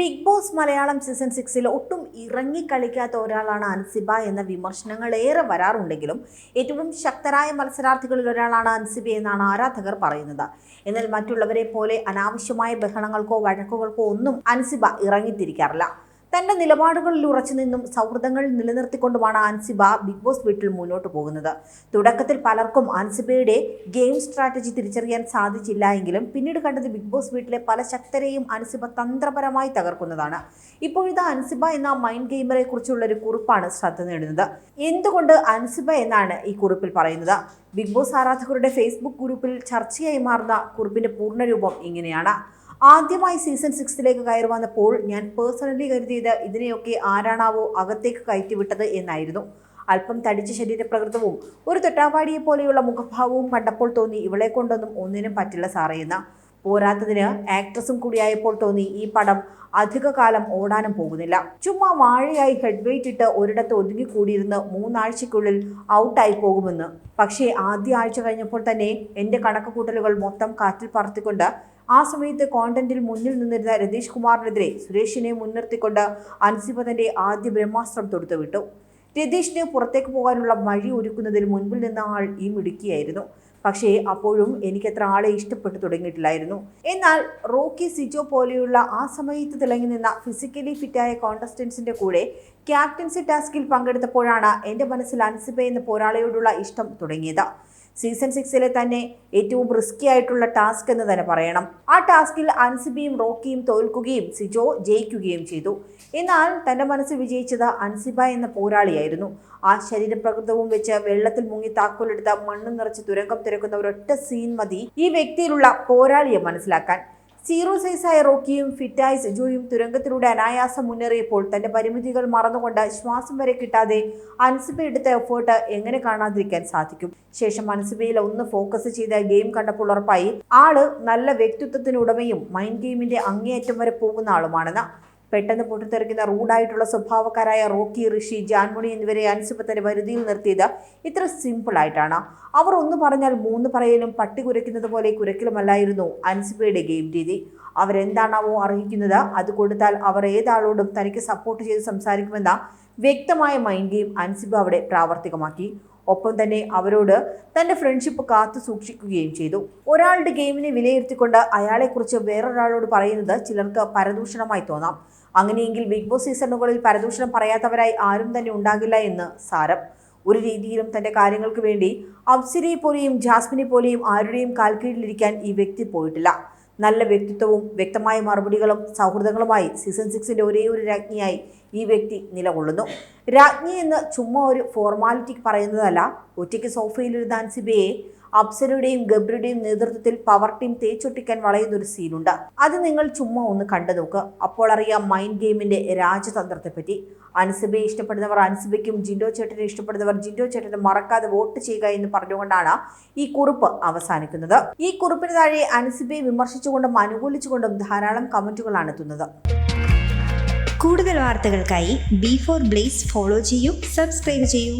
Big boss Malayalam season സിക്സിൽ ഒട്ടും ഇറങ്ങി കളിക്കാത്ത ഒരാളാണ് അൻസിബ എന്ന വിമർശനങ്ങൾ ഏറെ വരാറുണ്ടെങ്കിലും ഏറ്റവും ശക്തരായ മത്സരാർത്ഥികളിൽ ഒരാളാണ് അൻസിബ എന്നാണ് ആരാധകർ പറയുന്നത്. എന്നാൽ മറ്റുള്ളവരെ പോലെ അനാവശ്യമായ ബഹളങ്ങൾക്കോ വഴക്കുകൾക്കോ ഒന്നും അൻസിബ ഇറങ്ങിത്തിരിക്കാറില്ല. തന്റെ നിലപാടുകളിൽ ഉറച്ചു നിന്നും സൗഹൃദങ്ങൾ നിലനിർത്തിക്കൊണ്ടുമാണ് ആൻസിബ ബിഗ് ബോസ് വീട്ടിൽ മുന്നോട്ട് പോകുന്നത്. തുടക്കത്തിൽ പലർക്കും ആൻസിബയുടെ ഗെയിം സ്ട്രാറ്റജി തിരിച്ചറിയാൻ സാധിച്ചില്ല എങ്കിലും പിന്നീട് കണ്ടത് ബിഗ് ബോസ് വീട്ടിലെ പല ശക്തരെയും അൻസിബ തന്ത്രപരമായി തകർക്കുന്നതാണ്. ഇപ്പോഴത്തെ അൻസിബ എന്ന മൈൻഡ് ഗെയിമറെ കുറിച്ചുള്ള ഒരു കുറിപ്പാണ് ശ്രദ്ധ നേടുന്നത്. എന്തുകൊണ്ട് അൻസിബ എന്നാണ് ഈ കുറിപ്പിൽ പറയുന്നത്? ബിഗ് ബോസ് ആരാധകരുടെ ഫേസ്ബുക്ക് ഗ്രൂപ്പിൽ ചർച്ചയായി മാറുന്ന കുറിപ്പിന്റെ പൂർണരൂപം ഇങ്ങനെയാണ്. ആദ്യമായി സീസൺ സിക്സിലേക്ക് കയറി വന്നപ്പോൾ ഞാൻ പേഴ്സണലി കരുതിയത് ഇതിനെയൊക്കെ ആരാണാവോ അകത്തേക്ക് കയറ്റിവിട്ടത് എന്നായിരുന്നു. അല്പം തടിച്ച ശരീരപ്രകൃതവും ഒരു തൊട്ടാവാടിയെ പോലെയുള്ള മുഖഭാവവും കണ്ടപ്പോൾ തോന്നി ഇവളെ കൊണ്ടൊന്നും ഒന്നിനും പറ്റില്ല സാറേയെന്ന പോരാത്തതിന് ആക്ട്രസും കൂടിയായപ്പോൾ തോന്നി ഈ പടം അധിക കാലം ഓടാനും പോകുന്നില്ല. ചുമ്മാ വാഴയായി ഹെഡ് വെയിറ്റ് ഇട്ട് ഒരിടത്ത് ഒതുങ്ങിക്കൂടിയിരുന്ന് മൂന്നാഴ്ചയ്ക്കുള്ളിൽ ഔട്ടായി പോകുമെന്ന്. പക്ഷേ ആദ്യ ആഴ്ച കഴിഞ്ഞപ്പോൾ തന്നെ എന്റെ കണക്കുകൂട്ടലുകൾ മൊത്തം കാറ്റിൽ പറത്തിക്കൊണ്ട് ആ സമയത്ത് കോണ്ടന്റിൽ മുന്നിൽ നിന്നിരുന്ന രതീഷ് കുമാറിനെതിരെ സുരേഷിനെ മുൻനിർത്തിക്കൊണ്ട് അൻസിബ ആദ്യ ബ്രഹ്മാസ്ത്രം തൊടുത്തുവിട്ടു. രതീഷിന് പുറത്തേക്ക് പോകാനുള്ള വഴി ഒരുക്കുന്നതിൽ മുൻപിൽ നിന്ന ആൾ ഈ മിടുക്കിയായിരുന്നു. പക്ഷേ അപ്പോഴും എനിക്കത്ര ആളെ ഇഷ്ടപ്പെട്ടു തുടങ്ങിയിട്ടില്ലായിരുന്നു. എന്നാൽ റോക്കി സിജോ പോലെയുള്ള ആ സമയത്ത് തിളങ്ങി നിന്ന ഫിസിക്കലി ഫിറ്റായ കോണ്ടസ്റ്റൻസിന്റെ കൂടെ ക്യാപ്റ്റൻസി ടാസ്കിൽ പങ്കെടുത്തപ്പോഴാണ് എന്റെ മനസ്സിൽ അൻസിബ എന്ന പോരാളിയോടുള്ള ഇഷ്ടം തുടങ്ങിയത്. സീസൺ സിക്സിലെ തന്നെ ഏറ്റവും റിസ്കി ആയിട്ടുള്ള ടാസ്ക് എന്ന് തന്നെ പറയണം. ആ ടാസ്കിൽ അൻസിബിയും റോക്കിയും തോൽക്കുകയും സിജോ ജയിക്കുകയും ചെയ്തു. എന്നാൽ തന്റെ മനസ്സിൽ വിജയിച്ചത് അൻസിബ എന്ന പോരാളിയായിരുന്നു. ആ ശരീരപ്രകൃതവും വെച്ച് വെള്ളത്തിൽ മുങ്ങി താക്കോലെടുത്ത മണ്ണ് നിറച്ച് തുരങ്കം തിരക്കുന്ന ഒരൊറ്റ സീൻ മതി ഈ വ്യക്തിയിലുള്ള പോരാളിയെ മനസ്സിലാക്കാൻ. സീറോ സൈസായ റോക്കിയും ഫിറ്റായ ജോയും തുരങ്കത്തിലൂടെ അനായാസം മുന്നേറിയപ്പോൾ തന്റെ പരിമിതികൾ മറന്നുകൊണ്ട് ശ്വാസം വരെ കിട്ടാതെ അൻസിബ എടുത്ത എഫേർട്ട് എങ്ങനെ കാണാതിരിക്കാൻ സാധിക്കും? ശേഷം അൻസിബയിൽ ഒന്ന് ഫോക്കസ് ചെയ്ത ഗെയിം കണ്ടപ്പോൾ ഉറപ്പായി ആൾ നല്ല വ്യക്തിത്വത്തിനുടമയും മൈൻഡ് ഗെയിമിന്റെ അങ്ങേയറ്റം വരെ പോകുന്ന ആളുമാണെന്ന് പെട്ടെന്ന് പൊട്ടിത്തെറിക്കുന്ന റൂഡായിട്ടുള്ള സ്വഭാവക്കാരായ റോക്കി ഋഷി ജാൻമുണി എന്നിവരെ അൻസിബത്തിന്റെ വരുതിയിൽ നിർത്തിയത് ഇത്ര സിമ്പിളായിട്ടാണ് അവർ ഒന്ന് പറഞ്ഞാൽ മൂന്ന് പറയലും പട്ടി കുരയ്ക്കുന്നത് പോലെ കുരയ്ക്കലുമല്ലായിരുന്നു അൻസിബയുടെ ഗെയിം രീതി. അവരെന്താണാവോ അർഹിക്കുന്നത് അത് കൊടുത്താൽ അവർ ഏതാളോടും തനിക്ക് സപ്പോർട്ട് ചെയ്ത് സംസാരിക്കുമെന്ന വ്യക്തമായ മൈൻഡ് ഗെയിം അൻസിബ അവിടെ പ്രാവർത്തികമാക്കി. ഒപ്പം തന്നെ അവരോട് തന്റെ ഫ്രണ്ട്ഷിപ്പ് കാത്തു സൂക്ഷിക്കുകയും ചെയ്തു. ഒരാളുടെ ഗെയിമിനെ വിലയിരുത്തിക്കൊണ്ട് അയാളെക്കുറിച്ച് വേറൊരാളോട് പറയുന്നത് ചിലർക്ക് പരദൂഷണമായി തോന്നാം. അങ്ങനെയെങ്കിൽ ബിഗ് ബോസ് സീസണുകളിൽ പരദൂഷണം പറയാത്തവരായി ആരും തന്നെ ഉണ്ടാകില്ല എന്ന് സാരം. ഒരു രീതിയിലും തന്റെ കാര്യങ്ങൾക്ക് വേണ്ടി അപ്സരയെ പോലെയും ജാസ്മിനെ പോലെയും ആരുടെയും കാൽക്കീഴിലിരിക്കാൻ ഈ വ്യക്തി പോയിട്ടില്ല. നല്ല വ്യക്തിത്വവും വ്യക്തമായ മറുപടികളും സൗഹൃദങ്ങളുമായി സീസൺ സിക്സിന്റെ ഒരേ ഒരു രാജ്ഞിയായി ഈ വ്യക്തി നിലകൊള്ളുന്നു. രാജ്ഞി എന്ന് ചുമ്മാ ഒരു ഫോർമാലിറ്റിക്ക് പറയുന്നതല്ല. ഒറ്റയ്ക്ക് സോഫയിലിരുന്ന അൻസിബയെ അപ്സരയുടെയും ഗബ്രിയുടെയും നേതൃത്വത്തിൽ പവർ ടീം തേച്ചൊട്ടിക്കാൻ വളയുന്ന ഒരു സീനുണ്ട് അത് നിങ്ങൾ ചുമ്മാ ഒന്ന് കണ്ടു നോക്ക്. അപ്പോൾ അറിയാം മൈൻഡ് ഗെയിമിന്റെ രാജതന്ത്രത്തെപ്പറ്റി. അൻസിബയെ ഇഷ്ടപ്പെടുന്നവർ അൻസിബയ്ക്കും ജിൻഡോ ചേട്ടനെ ഇഷ്ടപ്പെടുന്നവർ ജിൻഡോ ചേട്ടനെ മറക്കാതെ വോട്ട് ചെയ്യുക എന്ന് പറഞ്ഞുകൊണ്ടാണ് ഈ കുറിപ്പ് അവസാനിക്കുന്നത്. ഈ കുറിപ്പിന് താഴെ അൻസിബയെ വിമർശിച്ചുകൊണ്ടും അനുകൂലിച്ചുകൊണ്ടും ധാരാളം കമന്റുകളാണ് എത്തുന്നത്. കൂടുതൽ വാർത്തകൾക്കായി ബി ഫോർ ബ്ലേസ് ഫോളോ ചെയ്യൂ സബ്സ്ക്രൈബ് ചെയ്യൂ.